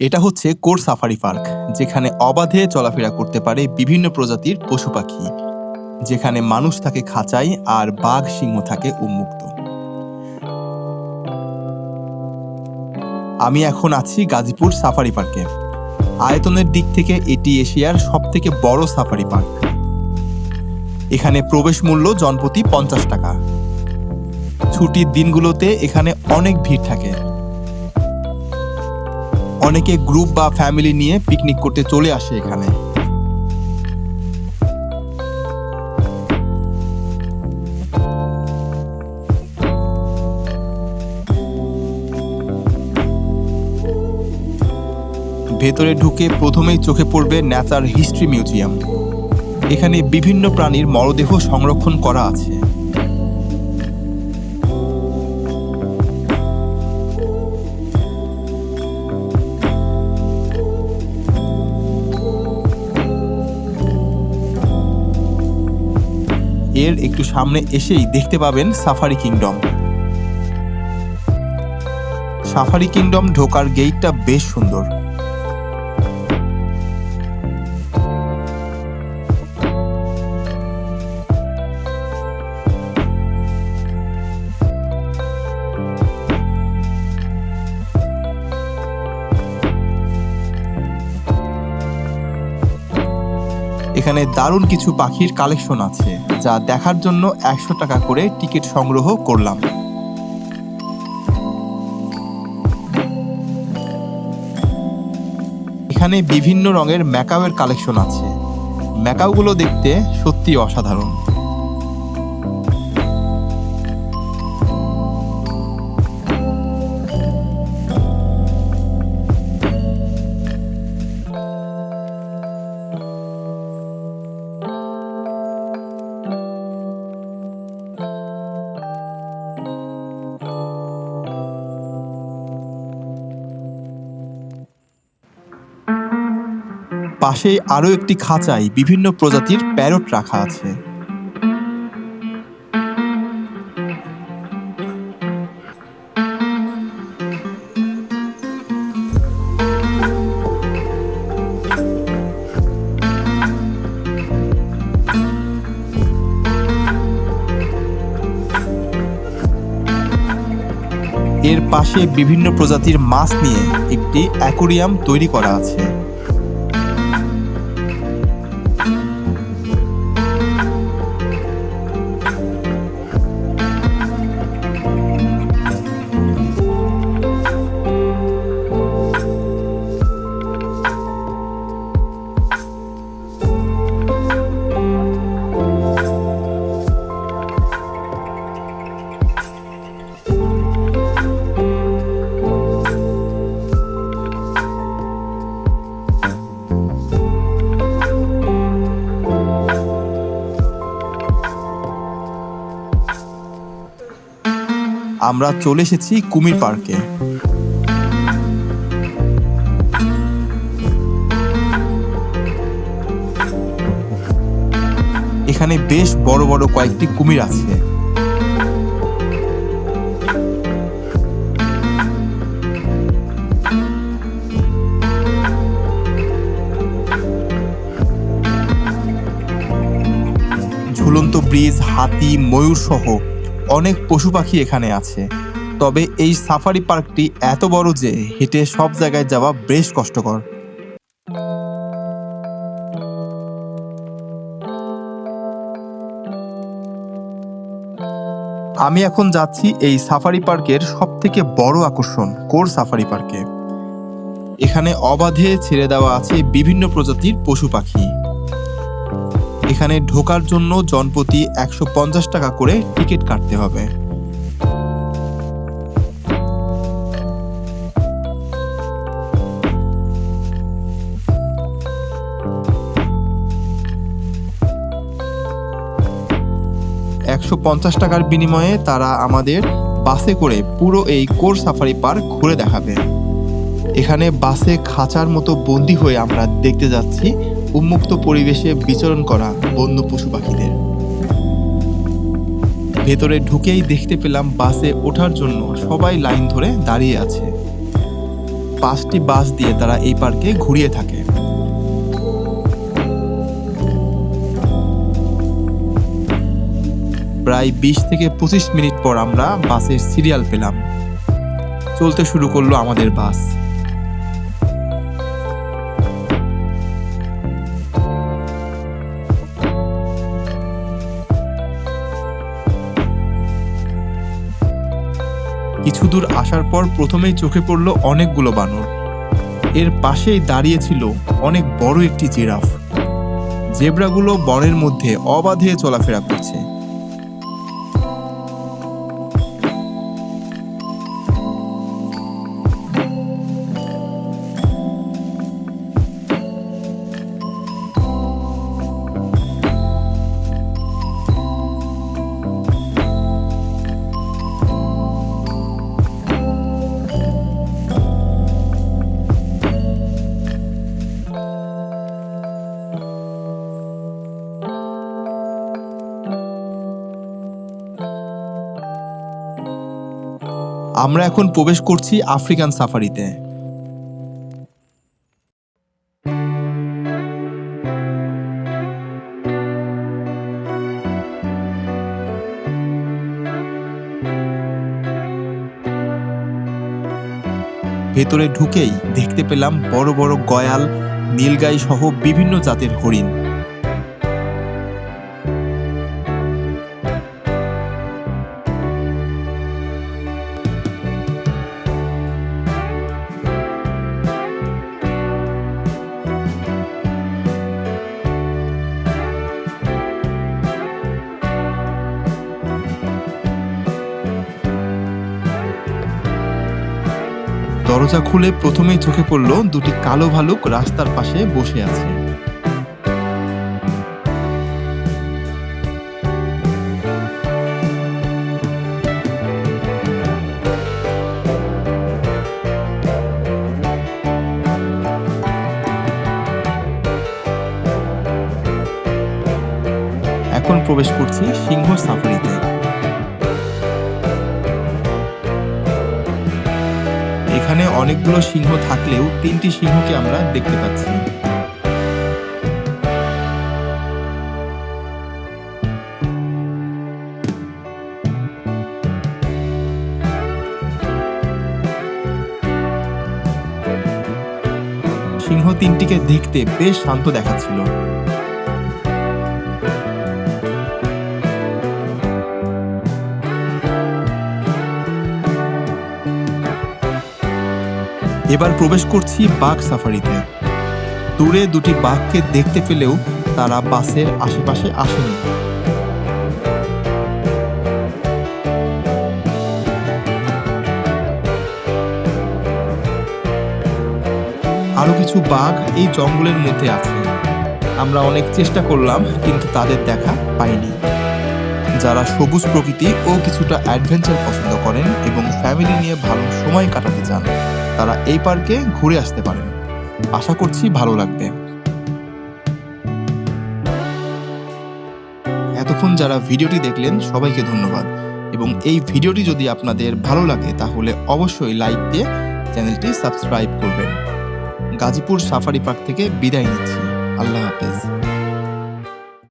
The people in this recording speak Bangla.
এটা হচ্ছে কোর সাফারি পার্ক, যেখানে অবাধে চলাফেরা করতে পারে বিভিন্ন প্রজাতির পশু পাখি, যেখানে মানুষ থাকে খাঁচাই আর বাঘ সিংহ থাকে উন্মুক্ত। আমি এখন আছি গাজীপুর সাফারি পার্কে। আয়তনের দিক থেকে এটি এশিয়ার সবথেকে বড় সাফারি পার্ক। এখানে প্রবেশ মূল্য জনপ্রতি পঞ্চাশ টাকা। ছুটির দিনগুলোতে এখানে অনেক ভিড় থাকে। অনেকে গ্রুপ বা ফ্যামিলি নিয়ে পিকনিক করতে চলে আসে এখানে। ভেতরে ঢুকে প্রথমেই চোখে পড়বে ন্যাচার হিস্ট্রি মিউজিয়াম। এখানে বিভিন্ন প্রাণীর মরদেহ সংরক্ষণ করা আছে। এর একটু সামনে এসেই দেখতে পাবেন সাফারি কিংডম সাফারি কিংডম ঢোকার গেটটা বেশ সুন্দর। এখানে দারুণ কিছু পাখির কালেকশন আছে, যা দেখার জন্য একশো টাকা করে টিকিট সংগ্রহ করলাম। এখানে বিভিন্ন রঙের ম্যাকাওয়ের কালেকশন আছে। ম্যাকাওগুলো দেখতে সত্যি অসাধারণ। পাশেই আরও একটি খাঁচায় বিভিন্ন প্রজাতির প্যারট রাখা আছে। এর পাশে বিভিন্ন প্রজাতির মাছ নিয়ে একটি অ্যাকোরিয়াম তৈরি করা আছে। আমরা চলে এসেছি কুমির পার্কে। এখানে বেশ বড় বড় কয়েকটি কুমির আছে। ঝুলন্ত ব্রিজ, হাতি, ময়ূর সহ অনেক পশু পাখি এখানে আছে। তবে এই সাফারি পার্কটি এত বড় যে হেঁটে সব জায়গায় যাওয়া বেশ কষ্টকর। আমি এখন যাচ্ছি এই সাফারি পার্কের সব থেকে বড় আকর্ষণ, কোর সাফারি পার্কে। এখানে অবাধে ছেড়ে দেওয়া আছে বিভিন্ন প্রজাতির পশু পাখি। এখানে ঢোকার জন্য জনপ্রতি একশো পঞ্চাশ টাকা করে টিকিট কাটতে হবে। একশো পঞ্চাশ টাকার বিনিময়ে তারা আমাদের বাসে করে পুরো এই কোর সাফারি পার্ক ঘুরে দেখাবে। এখানে বাসে খাঁচার মতো বন্দি হয়ে আমরা দেখতে যাচ্ছি। উন্মুক্ত পরিবেশে বিচরণ করা বন্য পশু পাখিদের। ভেতরে ঢুকেই দেখতে পেলাম বাসে ওঠার জন্য সবাই লাইন ধরে দাঁড়িয়ে আছে। পাঁচটি বাস দিয়ে তারা এই পার্কে ঘুরিয়ে থাকে। প্রায় বিশ থেকে পঁচিশ মিনিট পর আমরা বাসের সিরিয়াল পেলাম। চলতে শুরু করল আমাদের বাস। দূর আসার পর প্রথমেই চোখে পড়ল অনেকগুলো বানর। এর পাশেই দাঁড়িয়ে ছিল অনেক বড় একটি জিরাফ। জেব্রাগুলো বনের মধ্যে অবাধে চলাফেরা করছে। আমরা এখন প্রবেশ করছি আফ্রিকান সাফারিতে। ভেতরে ঢুকেই দেখতে পেলাম বড় বড় গয়াল, নীলগাই সহ বিভিন্ন জাতের হরিণ। দরজা খুলে প্রথমেই চোখে পড়ল দুটি কালো ভালুক রাস্তার পাশে বসে আছে। এখন প্রবেশ করছি সিংহ সাফারিতে। এখানে অনেকগুলো সিংহ থাকলেও তিনটি সিংহকে আমরা দেখতে পাচ্ছি। সিংহ তিনটিকে দেখতে বেশ শান্ত দেখাচ্ছিল। এবার প্রবেশ করছি বাঘ সাফারিতে। দূরে দুটি বাঘকে দেখতে পেলেও তারা বাসের আশেপাশে আসেনি। আরও কিছু বাঘ এই জঙ্গলের মধ্যে আছে। আমরা অনেক চেষ্টা করলাম, কিন্তু তাদের দেখা পাইনি। যারা সবুজ প্রকৃতি ও কিছুটা অ্যাডভেঞ্চার পছন্দ করেন এবং ফ্যামিলি নিয়ে ভালো সময় কাটাতে চান। তারা এই পার্কে ঘুরে আসতে পারেন। আশা করছি ভালো লাগবে। এতক্ষণ যারা ভিডিওটি দেখলেন, সবাইকে ধন্যবাদ। এবং এই ভিডিওটি যদি আপনাদের ভালো লাগে, তাহলে অবশ্যই লাইক দিয়ে চ্যানেলটি সাবস্ক্রাইব করবেন। গাজীপুর সাফারি পার্ক থেকে বিদায় নিচ্ছি। আল্লাহ হাফেজ।